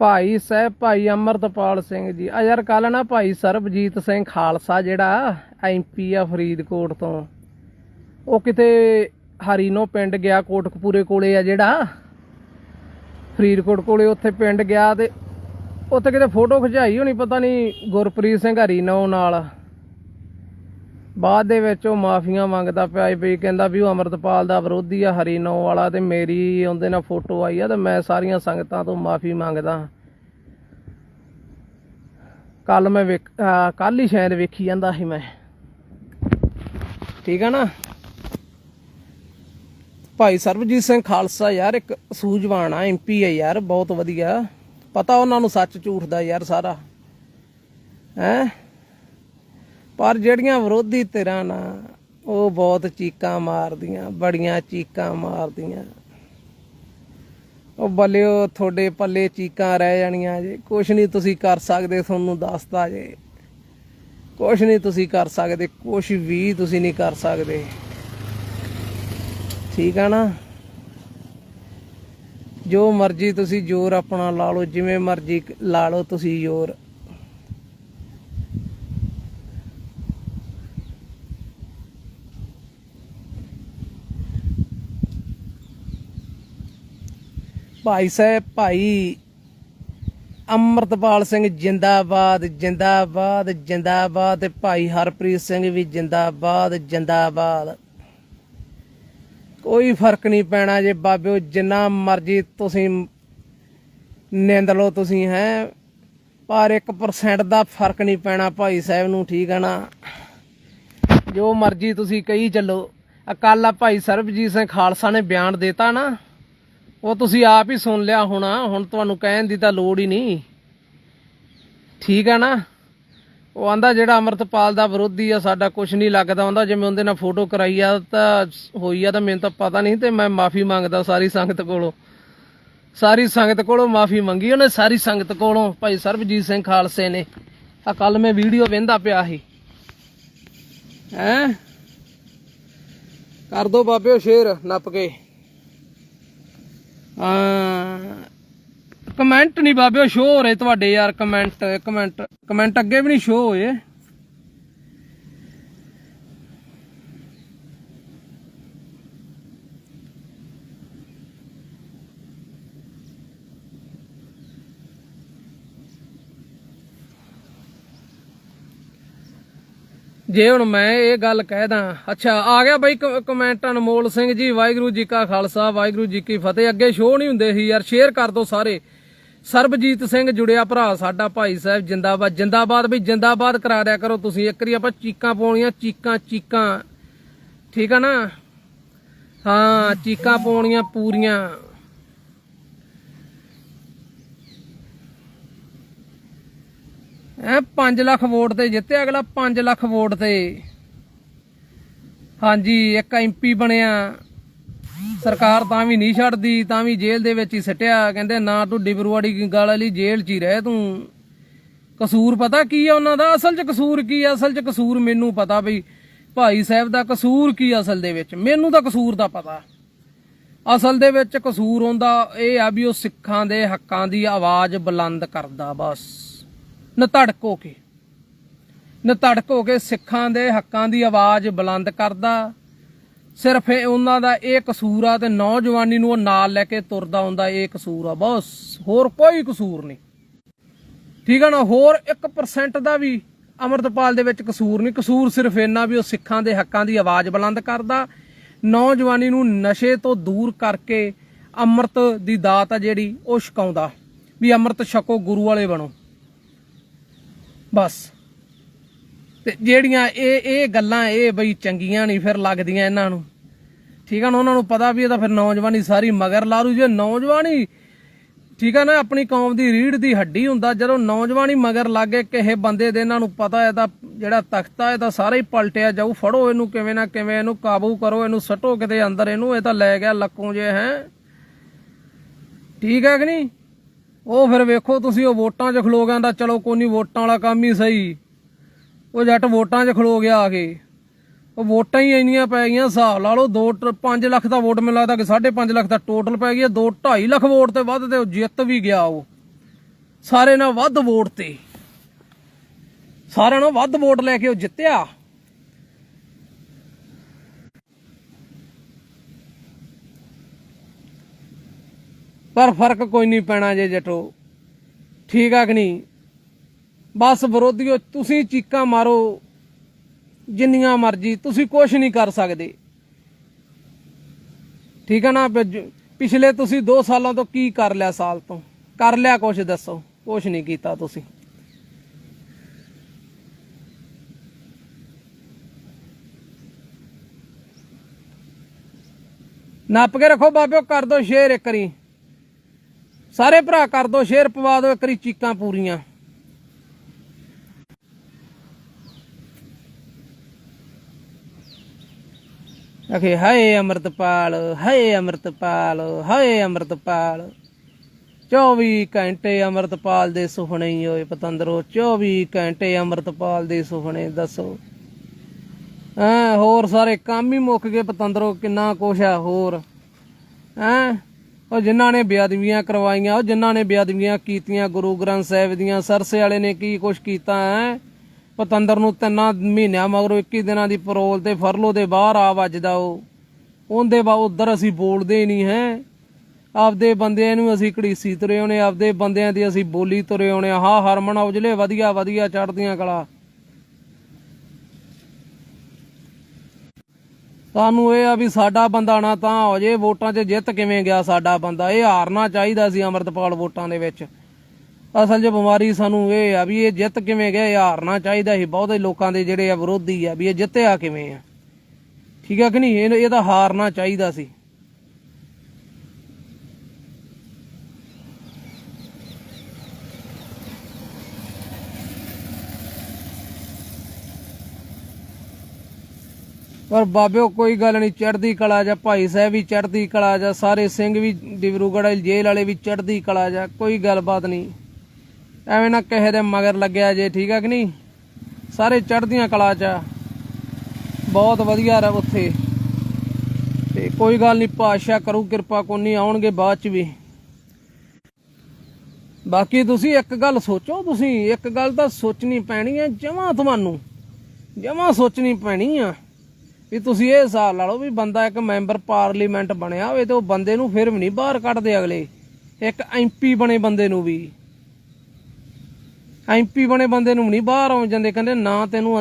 ਭਾਈ ਸਾਹਿਬ, ਭਾਈ ਅਮਰਤਪਾਲ ਸਿੰਘ ਜੀ। ਆ ਯਾਰ ਕੱਲ ਨਾ ਭਾਈ ਸਰਬਜੀਤ ਸਿੰਘ ਖਾਲਸਾ ਜਿਹੜਾ ਐਮਪੀ ਆ ਫਰੀਦਕੋਟ ਤੋਂ, ਉਹ ਕਿਤੇ ਹਰੀਨੋ ਪਿੰਡ ਗਿਆ, ਕੋਟਕਪੂਰੇ ਕੋਲੇ ਆ ਜਿਹੜਾ। ਫਰੀਦਕੋਟ ਕੋਲੇ ਉੱਥੇ ਪਿੰਡ ਗਿਆ ਤੇ ਉੱਥੇ ਕਿਤੇ ਫੋਟੋ ਖਿਚਾਈ ਹੋਣੀ, ਪਤਾ ਨਹੀਂ ਗੁਰਪ੍ਰੀਤ ਸਿੰਘ ਹਰੀਨੋ ਨਾਲ। ਬਾਅਦ ਦੇ ਵਿੱਚ ਉਹ ਮਾਫੀਆਂ ਮੰਗਦਾ ਪਿਆ ਵੀ ਕਹਿੰਦਾ ਵੀ ਉਹ ਅਮਰਤਪਾਲ ਦਾ ਵਿਰੋਧੀ ਆ ਹਰੀਨੋ ਵਾਲਾ ਤੇ ਮੇਰੀ ਉਹਦੇ ਨਾਲ ਫੋਟੋ ਆਈ ਆ ਤੇ ਮੈਂ ਸਾਰੀਆਂ ਸੰਗਤਾਂ ਤੋਂ ਮਾਫੀ ਮੰਗਦਾ ਕੱਲ ਮੈਂ ਕੱਲ ਹੀ ਸ਼ਾਇਦ ਵੇਖੀ ਜਾਂਦਾ ਸੀ ਮੈਂ। ਠੀਕ ਆ ਨਾ? ਭਾਈ ਸਰਬਜੀਤ ਸਿੰਘ ਖਾਲਸਾ ਯਾਰ ਇੱਕ ਸੂਝਵਾਨ ਆ ਐਮਪੀ ਹੈ ਯਾਰ, ਬਹੁਤ ਵਧੀਆ। ਪਤਾ ਉਹਨਾਂ ਨੂੰ ਸੱਚ ਝੂਠ ਦਾ ਯਾਰ ਸਾਰਾ। ਹੈ? ਪਰ ਜਿਹੜੀਆਂ ਵਿਰੋਧੀ ਧਿਰਾਂ ਨਾ, ਉਹ ਬਹੁਤ ਚੀਕਾਂ ਮਾਰਦੀਆਂ, ਬੜੀਆਂ ਚੀਕਾਂ ਮਾਰਦੀਆਂ। ਉਹ ਬੱਲਿਓ, ਤੁਹਾਡੇ ਪੱਲੇ ਚੀਕਾਂ ਰਹਿ ਜਾਣੀਆਂ ਜੇ। ਕੁਛ ਨਹੀਂ ਤੁਸੀਂ ਕਰ ਸਕਦੇ, ਤੁਹਾਨੂੰ ਦੱਸਦਾ ਜੇ। ਕੁਛ ਨਹੀਂ ਤੁਸੀਂ ਕਰ ਸਕਦੇ, ਕੁਛ ਵੀ ਤੁਸੀਂ ਨਹੀਂ ਕਰ ਸਕਦੇ। ਠੀਕ ਆ ਨਾ? ਜੋ ਮਰਜ਼ੀ ਤੁਸੀਂ ਜ਼ੋਰ ਆਪਣਾ ਲਾ ਲਓ, ਜਿਵੇਂ ਮਰਜ਼ੀ ਲਾ ਲਓ ਤੁਸੀਂ ਜ਼ੋਰ। ਭਾਈ ਸਾਹਿਬ, ਭਾਈ ਅਮਰਤਪਾਲ ਸਿੰਘ ਜਿੰਦਾਬਾਦ ਜਿੰਦਾਬਾਦ ਜਿੰਦਾਬਾਦ ਤੇ ਭਾਈ ਹਰਪ੍ਰੀਤ ਸਿੰਘ ਵੀ ਜਿੰਦਾਬਾਦ ਜਿੰਦਾਬਾਦ। ਕੋਈ ਫ਼ਰਕ ਨਹੀਂ ਪੈਣਾ ਜੇ ਬਾਬਿਓ, ਜਿੰਨਾ ਮਰਜ਼ੀ ਤੁਸੀਂ ਨਿੰਦ ਲਓ ਤੁਸੀਂ, ਹੈ। ਪਰ 1% ਦਾ ਫ਼ਰਕ ਨਹੀਂ ਪੈਣਾ ਭਾਈ ਸਾਹਿਬ ਨੂੰ, ਠੀਕ ਹੈ ਨਾ? ਜੋ ਮਰਜ਼ੀ ਤੁਸੀਂ ਕਹੀ ਚੱਲੋ। ਅਕਾਲਾ ਭਾਈ ਸਰਬਜੀਤ ਸਿੰਘ ਖਾਲਸਾ ਨੇ ਬਿਆਨ ਦਿੱਤਾ ਨਾ। ਉਹ ਤੁਸੀਂ ਆਪ ਹੀ ਸੁਣ ਲਿਆ ਹੋਣਾ, ਹੁਣ ਤੁਹਾਨੂੰ ਕਹਿਣ ਦੀ ਤਾਂ ਲੋੜ ਹੀ ਨਹੀਂ। ਠੀਕ ਆ ਨਾ? ਉਹ ਆਂਦਾ ਜਿਹੜਾ ਅਮਰਤਪਾਲ ਦਾ ਵਿਰੋਧੀ ਆ, ਸਾਡਾ ਕੁਝ ਨਹੀਂ ਲੱਗਦਾ। ਆਂਦਾ ਜਿਵੇਂ ਉਹਦੇ ਨਾਲ ਫੋਟੋ ਕਰਾਈ ਆ, ਤਾਂ ਹੋਈ ਆ ਤਾਂ ਮੈਨੂੰ ਤਾਂ ਪਤਾ ਨਹੀਂ, ਤੇ ਮੈਂ ਮਾਫੀ ਮੰਗਦਾ ਸਾਰੀ ਸੰਗਤ ਕੋਲੋਂ। ਸਾਰੀ ਸੰਗਤ ਕੋਲੋਂ ਮਾਫੀ ਮੰਗੀ, ਉਹਨੇ ਸਾਰੀ ਸੰਗਤ ਕੋਲੋਂ, ਭਾਈ ਸਰਬਜੀਤ ਸਿੰਘ ਖਾਲਸੇ ਨੇ। ਆ ਕੱਲ ਮੈਂ ਵੀਡੀਓ ਵੇਂਦਾ ਪਿਆ ਸੀ। ਹੈਂ? ਕਰ ਦੋ ਬਾਬਿਓ ਸ਼ੇਰ, ਨੱਪ ਕੇ। ਕਮੈਂਟ ਨਹੀਂ ਬਾਬਿਓ ਸ਼ੋ ਹੋ ਰਹੇ ਤੁਹਾਡੇ ਯਾਰ ਕਮੈਂਟ ਕਮੈਂਟ ਕਮੈਂਟ ਅੱਗੇ ਵੀ ਨਹੀਂ ਸ਼ੋ ਹੋਏ। ਜੇ ਹੁਣ ਮੈਂ ਇਹ ਗੱਲ ਕਹਿ ਦਾਂ, ਅੱਛਾ, ਆ ਗਿਆ ਬਾਈ ਕਮੈਂਟ ਅਨਮੋਲ ਸਿੰਘ ਜੀ, ਵਾਹਿਗੁਰੂ ਜੀ ਕਾ ਖਾਲਸਾ, ਵਾਹਿਗੁਰੂ ਜੀ ਕੀ ਫਤਿਹ। ਅੱਗੇ ਸ਼ੋਅ ਨਹੀਂ ਹੁੰਦੇ ਸੀ ਯਾਰ ਸ਼ੇਅਰ ਕਰ ਦਿਓ ਸਾਰੇ। ਸਰਬਜੀਤ ਸਿੰਘ ਜੁੜਿਆ ਭਰਾ, ਸਾਡਾ ਭਾਈ ਸਾਹਿਬ ਜਿੰਦਾਬਾਦ। ਜਿੰਦਾਬਾਦ ਵੀ ਜਿੰਦਾਬਾਦ ਕਰਾ ਦਿਆ ਕਰੋ ਤੁਸੀਂ। ਇੱਕ ਵਾਰੀ ਆਪਾਂ ਚੀਕਾਂ ਪਾਉਣੀਆਂ, ਚੀਕਾਂ ਚੀਕਾਂ। ਠੀਕ ਆ ਨਾ? ਹਾਂ, ਚੀਕਾਂ ਪਾਉਣੀਆਂ ਪੂਰੀਆਂ। ਐ 5 ਲੱਖ ਵੋਟ ਤੇ ਜਿੱਤਿਆ, ਅਗਲਾ 5 ਲੱਖ ਵੋਟ ਤੇ। ਹਾਂਜੀ, ਇੱਕ ਐਮਪੀ ਬਣਿਆ। ਸਰਕਾਰ ਤਾਂ ਵੀ ਨਹੀਂ ਛੱਡਦੀ, ਤਾਂ ਵੀ ਜੇਲ੍ਹ ਦੇ ਵਿੱਚ ਹੀ ਸਟਿਆ। ਕਹਿੰਦੇ, ਨਾ ਤੂੰ ਡਿਬਰੂਵਾੜੀ ਗਾਲ ਵਾਲੀ ਜੇਲ੍ਹ 'ਚ ਹੀ ਰਹਿ ਤੂੰ। ਕਸੂਰ ਪਤਾ ਕੀ ਆ ਉਹਨਾਂ ਦਾ? ਅਸਲ 'ਚ ਕਸੂਰ ਕੀ ਆ? ਅਸਲ 'ਚ ਕਸੂਰ ਮੈਨੂੰ ਪਤਾ ਬਈ, ਭਾਈ ਸਾਹਿਬ ਦਾ ਕਸੂਰ ਕੀ ਅਸਲ ਦੇ ਵਿੱਚ? ਮੈਨੂੰ ਤਾਂ ਕਸੂਰ ਦਾ ਪਤਾ। ਅਸਲ ਦੇ ਵਿੱਚ ਕਸੂਰ ਹੁੰਦਾ ਇਹ ਆ ਵੀ ਉਹ ਸਿੱਖਾਂ ਦੇ ਹੱਕਾਂ ਦੀ ਆਵਾਜ਼ ਬੁਲੰਦ ਕਰਦਾ ਬਸ। ਨਤੜਕ ਹੋ ਕੇ। ਨਤੜਕ ਹੋ ਕੇ ਸਿੱਖਾਂ ਦੇ ਹੱਕਾਂ ਦੀ ਆਵਾਜ਼ ਬੁਲੰਦ ਕਰਦਾ। ਸਿਰਫ ਉਹਨਾਂ ਦਾ ਇਹ ਕਸੂਰ ਆ ਤੇ ਨੌਜਵਾਨੀ ਨੂੰ ਉਹ ਨਾਲ ਲੈ ਕੇ ਤੁਰਦਾ ਹੁੰਦਾ, ਇਹ ਕਸੂਰ ਆ। ਬਸ, ਹੋਰ ਕੋਈ ਕਸੂਰ ਨਹੀਂ। ਠੀਕ ਆ ਨਾ? ਹੋਰ 1% ਦਾ ਵੀ ਅਮਰਤਪਾਲ ਦੇ ਵਿੱਚ ਕਸੂਰ ਨਹੀਂ। ਕਸੂਰ ਸਿਰਫ ਇੰਨਾ ਵੀ ਉਹ ਸਿੱਖਾਂ ਦੇ ਹੱਕਾਂ ਦੀ ਆਵਾਜ਼ ਬੁਲੰਦ ਕਰਦਾ। ਨੌਜਵਾਨੀ ਨੂੰ ਨਸ਼ੇ ਤੋਂ ਦੂਰ ਕਰਕੇ ਅੰਮ੍ਰਿਤ ਦੀ ਦਾਤ ਆ ਜਿਹੜੀ ਉਹ ਛਕਾਉਂਦਾ। ਵੀ ਅੰਮ੍ਰਿਤ ਛਕੋ, ਗੁਰੂ ਵਾਲੇ ਬਣੋ। ਬਸ। ਤੇ ਜਿਹੜੀਆਂ ਇਹ ਇਹ ਗੱਲਾਂ ਇਹ ਬਈ ਚੰਗੀਆਂ ਨਹੀਂ, ਫਿਰ ਲੱਗਦੀਆਂ ਇਹਨਾਂ ਨੂੰ। ਠੀਕ ਆ ਨਾ, ਉਹਨਾਂ ਨੂੰ ਪਤਾ ਵੀ ਇਹ ਤਾਂ ਫਿਰ ਨੌਜਵਾਨੀ ਸਾਰੀ ਮਗਰ ਲਾ ਰੂ ਜੇ ਨੌਜਵਾਨੀ, ਠੀਕ ਆ ਨਾ, ਆਪਣੀ ਕੌਮ ਦੀ ਰੀੜ ਦੀ ਹੱਡੀ ਹੁੰਦਾ, ਜਦੋਂ ਨੌਜਵਾਨੀ ਮਗਰ ਲੱਗੇ ਕਿਸੇ ਬੰਦੇ ਦੇ ਇਹਨਾਂ ਨੂੰ ਪਤਾ ਹੈ ਤਾਂ ਜਿਹੜਾ ਤਖਤਾ ਹੈ ਤਾਂ ਸਾਰਾ ਹੀ ਪਲਟਿਆ ਜਾਊ। ਫੜੋ ਇਹਨੂੰ ਕਿਵੇਂ ਨਾ ਕਿਵੇਂ, ਇਹਨੂੰ ਕਾਬੂ ਕਰੋ, ਇਹਨੂੰ ਸੱਟੋ ਕਿਤੇ ਅੰਦਰ, ਇਹਨੂੰ, ਇਹ ਤਾਂ ਲੈ ਗਿਆ, ਲੱਕੋਂ ਜੇ ਹੈ। ਠੀਕ ਹੈ ਕਿ ਨਹੀਂ? ਉਹ ਫਿਰ ਵੇਖੋ ਤੁਸੀਂ, ਉਹ ਵੋਟਾਂ 'ਚ ਖਲੋ ਗਿਆ ਚਲੋ ਕੋਈ ਨਹੀਂ ਵੋਟਾਂ ਵਾਲਾ ਕੰਮ ਹੀ ਸਹੀ। ਉਹ ਜੱਟ ਵੋਟਾਂ 'ਚ ਖਲੋ ਗਿਆ ਆ ਕੇ। ਉਹ ਵੋਟਾਂ ਹੀ ਇੰਨੀਆਂ ਪੈ ਗਈਆਂ, ਹਿਸਾਬ ਲਾ ਲਓ 2 5 ਲੱਖ ਦਾ ਵੋਟ ਮੈਨੂੰ ਲੱਗਦਾ ਕਿ 5.5 ਲੱਖ ਦਾ ਟੋਟਲ ਪੈ ਗਿਆ 2 2.5 ਲੱਖ ਵੋਟ ਤੇ ਵੱਧ ਤੇ ਉਹ ਜਿੱਤ ਵੀ ਗਿਆ ਉਹ। ਸਾਰੇ ਨਾਲ ਵੱਧ ਵੋਟ ਤੇ। ਸਾਰਿਆਂ ਨਾਲ ਵੱਧ ਵੋਟ ਲੈ ਕੇ ਉਹ ਜਿੱਤਿਆ। ਪਰ ਫ਼ਰਕ ਕੋਈ ਨਹੀਂ ਪੈਣਾ ਜੇ ਜਟੋ। ਠੀਕ ਆ ਕਿ ਨਹੀਂ? ਬਸ ਵਿਰੋਧੀਓ, ਤੁਸੀਂ ਚੀਕਾਂ ਮਾਰੋ। ਜਿੰਨੀਆਂ ਮਰਜ਼ੀ, ਤੁਸੀਂ ਕੁਝ ਨਹੀਂ ਕਰ ਸਕਦੇ। ਠੀਕ ਆ ਨਾ? ਪਿਛਲੇ ਤੁਸੀਂ 2 ਸਾਲਾਂ ਤੋਂ ਕੀ ਕਰ ਲਿਆ ਸਾਲ ਤੋਂ? ਕਰ ਲਿਆ ਕੁਝ ਦੱਸੋ। ਕੁਝ ਨਹੀਂ ਕੀਤਾ ਤੁਸੀਂ। ਨੱਪ ਕੇ ਰੱਖੋ ਬਾਬਿਓ, ਕਰ ਦੋ ਸ਼ੇਰ ਇੱਕ ਵਾਰੀ। ਸਾਰੇ ਭਰਾ ਕਰ ਦੋ, ਸ਼ੇਰ ਪਵਾ ਦਿਓ ਇੱਕ ਚੀਕਾਂ ਪੂਰੀਆਂ। ਅਖੇ ਹਾਏ ਅਮਰਤਪਾਲ ਹਾਏ ਅਮਰਤਪਾਲ ਹਾਏ ਅਮਰਤਪਾਲ। 24 ਘੰਟੇ ਅਮਰਤਪਾਲ ਦੇ ਸੁਪਨੇ ਹੀ ਹੋਏ ਪਤੰਦਰੋ 24 ਘੰਟੇ ਅਮਰਤਪਾਲ ਦੇ ਸੁਪਨੇ, ਦੱਸੋ। ਹਾਂ, ਹੋਰ ਸਾਰੇ ਕੰਮ ਹੀ ਮੁੱਕ ਗਏ ਪਤੰਦਰੋ, ਕਿੰਨਾ ਕੁਛ ਆ ਹੋਰ। ਹੈਂ? ਉਹ ਜਿਨ੍ਹਾਂ ਨੇ ਬੇਅਦਬੀਆਂ ਕਰਵਾਈਆਂ, ਉਹ ਜਿਨ੍ਹਾਂ ਨੇ ਬੇਅਦਬੀਆਂ ਕੀਤੀਆਂ, ਗੁਰੂ ਗ੍ਰੰਥ ਸਾਹਿਬ ਦੀਆਂ, ਸਰਸੇ ਵਾਲੇ ਨੇ ਕੀ ਕੁਛ ਕੀਤਾ ਹੈ? ਪਤੰਦਰ ਨੂੰ ਤਿੰਨਾਂ ਮਹੀਨਿਆਂ ਮਗਰੋਂ 21 ਦਿਨਾਂ ਦੀ ਪਰੋਲ ਤੇ ਫਰਲੋ ਦੇ ਬਾਹਰ ਆ ਵੱਜਦਾ ਉਹ। ਉਹਦੇ ਬਾ ਉਧਰ ਅਸੀਂ ਬੋਲਦੇ ਨਹੀਂ ਹੈ। ਆਪਦੇ ਬੰਦਿਆਂ ਨੂੰ ਅਸੀਂ ਘੜੀਸੀ ਤੁਰੇ ਆਉਣੇ, ਆਪਦੇ ਬੰਦਿਆਂ ਦੀ ਅਸੀਂ ਬੋਲੀ ਤੁਰੇ ਆਉਣੇ। ਹਾਂ ਹਰਮਨ ਔਜਲੇ ਵਧੀਆ ਵਧੀਆ ਚੜਦੀਆਂ ਕਲਾ। ਸਾਨੂੰ ਇਹ ਆ ਵੀ ਸਾਡਾ ਬੰਦਾ ਨਾ ਤਾਂ ਹੋ ਜੇ ਵੋਟਾਂ 'ਚ ਜਿੱਤ ਕਿਵੇਂ ਗਿਆ ਸਾਡਾ ਬੰਦਾ। ਇਹ ਹਾਰਨਾ ਚਾਹੀਦਾ ਸੀ ਅਮਰਤਪਾਲ ਵੋਟਾਂ ਦੇ ਵਿੱਚ। ਅਸਲ 'ਚ ਬਿਮਾਰੀ ਸਾਨੂੰ ਇਹ ਆ ਵੀ ਇਹ ਜਿੱਤ ਕਿਵੇਂ ਗਿਆ, ਇਹ ਹਾਰਨਾ ਚਾਹੀਦਾ ਸੀ। ਬਹੁਤੇ ਲੋਕਾਂ ਦੇ ਜਿਹੜੇ ਆ ਵਿਰੋਧੀ ਆ ਵੀ ਇਹ ਜਿੱਤਿਆ ਕਿਵੇਂ ਆ। ਠੀਕ ਆ ਕਿ ਨਹੀਂ? ਇਹ ਇਹਦਾ ਹਾਰਨਾ ਚਾਹੀਦਾ ਸੀ। ਪਰ ਬਾਬਿਓ, ਕੋਈ ਗੱਲ ਨਹੀਂ, ਚੜ੍ਹਦੀ ਕਲਾ ਜਾਂ, ਭਾਈ ਸਾਹਿਬ ਵੀ ਚੜ੍ਹਦੀ ਕਲਾ ਜਾ, ਸਾਰੇ ਸਿੰਘ ਵੀ ਡਿਬਰੂਗੜ੍ਹ ਵਾਲੀ ਜੇਲ੍ਹ ਵਾਲੇ ਵੀ ਚੜ੍ਹਦੀ ਕਲਾ ਜਾ, ਕੋਈ ਗੱਲਬਾਤ ਨਹੀਂ। ਐਵੇਂ ਨਾ ਕਿਸੇ ਦੇ ਮਗਰ ਲੱਗਿਆ ਜੇ, ਠੀਕ ਆ ਕਿ ਨਹੀਂ? ਸਾਰੇ ਚੜ੍ਹਦੀਆਂ ਕਲਾ ਚ ਬਹੁਤ ਵਧੀਆ ਰ ਉੱਥੇ। ਤੇ ਕੋਈ ਗੱਲ ਨਹੀਂ, ਪਾਤਸ਼ਾਹ ਕਰੂ ਕਿਰਪਾ, ਕੋਨੀ ਆਉਣਗੇ ਬਾਅਦ ਚ ਵੀ। ਬਾਕੀ ਤੁਸੀਂ ਇੱਕ ਗੱਲ ਸੋਚੋ, ਤੁਸੀਂ ਇੱਕ ਗੱਲ ਤਾਂ ਸੋਚਣੀ ਪੈਣੀ ਹੈ ਜਮਾਂ ਤੁਹਾਨੂੰ। ਜਮਾਂ ਸੋਚਣੀ ਪੈਣੀ ਆ। ਵੀ ਤੁਸੀਂ ਇਹ ਹਿਸਾਬ ਲਾ ਲਓ ਵੀ ਬੰਦਾ ਇੱਕ ਮੈਂਬਰ ਪਾਰਲੀਮੈਂਟ ਬਣਿਆ ਹੋਵੇ ਤੇ ਉਹ ਬੰਦੇ ਨੂੰ ਫਿਰ ਵੀ ਨਹੀਂ ਬਾਹਰ ਕੱਢਦੇ ਅਗਲੇ। ਇੱਕ ਐਮਪੀ ਬਣੇ ਬੰਦੇ ਨੂੰ ਵੀ। ਐਮਪੀ ਬਣੇ ਬੰਦੇ ਨੂੰ ਵੀ ਨਹੀਂ ਬਾਹਰ ਆਉਣ ਜਾਂਦੇ ਕਹਿੰਦੇ ਨਾ ਤੈਨੂੰ